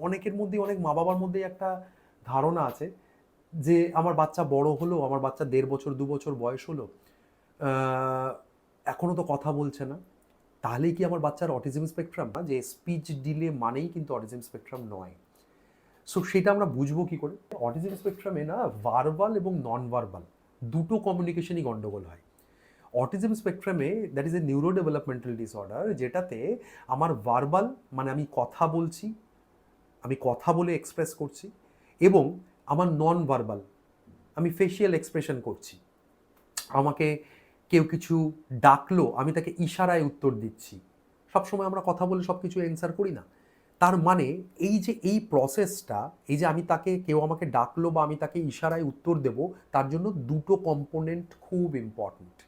অনেকের মধ্যে অনেক মা বাবার মধ্যে একটা ধারণা আছে যে আমার বাচ্চা বড় হলো আমার বাচ্চা দেড় বছর দু বছর বয়স হলো আহ, এখনও তো কথা বলছে না। তাহলেই কি আমার বাচ্চার অটিজম স্পেকট্রাম না যে স্পিচ ডিলে মানেই কিন্তু অটিজম স্পেকট্রাম নয়। সো সেটা আমরা বুঝব কি করে? অটিজম স্পেকট্রামে না ভার্বাল এবং নন ভার্বাল দুটো কমিউনিকেশনই গন্ডগোল হয়। Autism স্পেকট্রামে that is a neuro developmental disorder যেটাতে আমার ভার্বাল মানে আমি কথা বলছি আমি কথা বলে এক্সপ্রেস করছি এবং আমার নন ভার্বাল আমি ফেশিয়াল এক্সপ্রেশন করছি। আমাকে কেউ কিছু ডাকলো, আমি তাকে ইশারায় উত্তর দিচ্ছি। সবসময় আমরা কথা বলে সব কিছু অ্যান্সার করি না। তার মানে এই যে এই প্রসেসটা এই যে আমি তাকে কেউ আমাকে ডাকলো বা আমি তাকে ইশারায় উত্তর দেব, তার জন্য দুটো কম্পোনেন্ট খুব ইম্পর্ট্যান্ট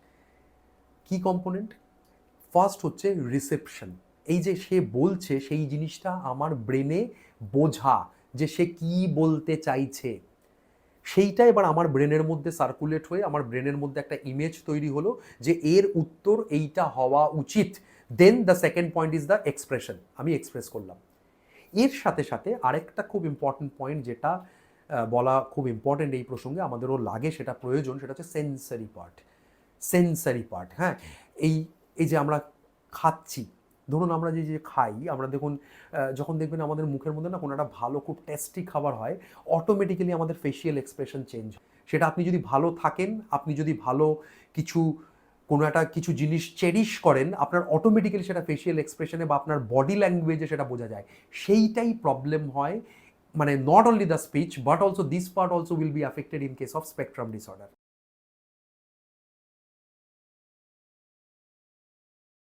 কি কম্পোনেন্ট ফার্স্ট হচ্ছে রিসেপশন এই যে সে বলছে, সেই জিনিসটা আমার ব্রেনে বোঝা যে সে কি বলতে চাইছে। সেইটা এবার আমার ব্রেনের মধ্যে সার্কুলেট হয়ে, আমার ব্রেনের মধ্যে একটা ইমেজ তৈরি হলো যে এর উত্তর এইটা হওয়া উচিত। Then the second point is the expression আমি এক্সপ্রেস করলাম। এর সাথে সাথে আরেকটা খুব ইম্পর্টেন্ট পয়েন্ট যেটা বলা খুব ইম্পর্টেন্ট এই প্রসঙ্গে আমাদেরও লাগে, সেটা প্রয়োজন, সেটা হচ্ছে সেন্সারি পার্ট সেন্সারি পার্ট হ্যাঁ? এই এই যে আমরা খাচ্ছি ধরুন আমরা যে যে খাই, আমরা দেখুন যখন দেখবেন আমাদের মুখের মধ্যে না কোনো একটা ভালো, খুব টেস্টি খাবার হয় অটোমেটিক্যালি আমাদের ফেশিয়াল এক্সপ্রেশন চেঞ্জ সেটা আপনি যদি ভালো থাকেন, আপনি যদি ভালো কিছু, কোনো একটা কিছু জিনিস চেরিশ করেন, আপনার অটোমেটিক্যালি সেটা ফেসিয়াল এক্সপ্রেশনে বা আপনার বডি ল্যাঙ্গুয়েজে সেটা বোঝা যায়। সেইটাই প্রবলেম হয় মানে not only the speech but also this part also will be affected in case of spectrum disorder